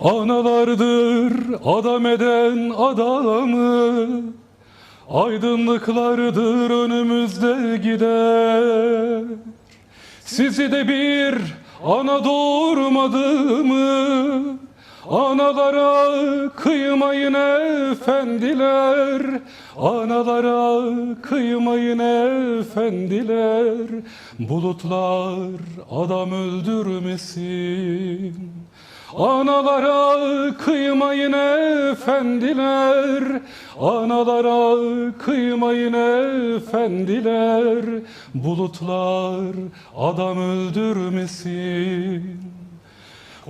Analardır adam eden adamı Aydınlıklardır önümüzde gider Sizi de bir ana doğurmadı mı? Analara kıymayın efendiler. Analara kıymayın efendiler. Bulutlar adam öldürmesin Analara kıymayın efendiler. Analara kıymayın efendiler. Bulutlar adam öldürmesin.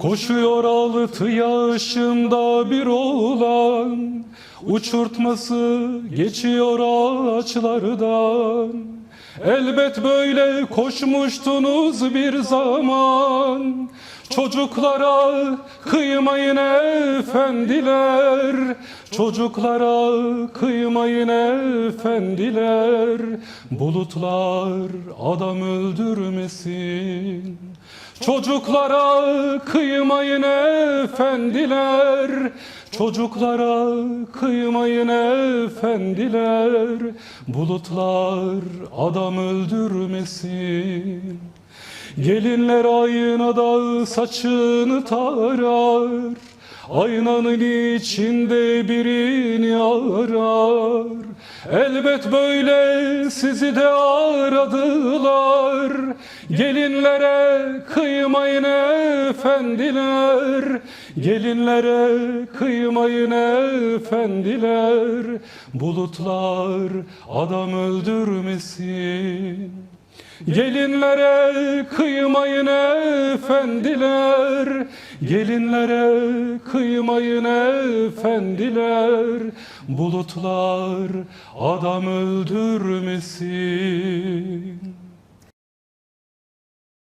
Koşuyor altı yaşında bir oğlan. Uçurtması geçiyor ağaçlardan. Elbet böyle koşmuştunuz bir zaman Çocuklara kıymayın efendiler. Çocuklara kıymayın efendiler. Bulutlar adam öldürmesin. Çocuklara kıymayın efendiler. Çocuklara kıymayın efendiler. Bulutlar adam öldürmesin Gelinler aynada saçını tarar. Aynanın içinde birini arar. Elbet böyle sizi de aradılar. Gelinlere kıymayın efendiler. Gelinlere kıymayın efendiler. Bulutlar adam öldürmesin Gelinlere kıymayın efendiler. Gelinlere kıymayın efendiler. Bulutlar adam öldürmesin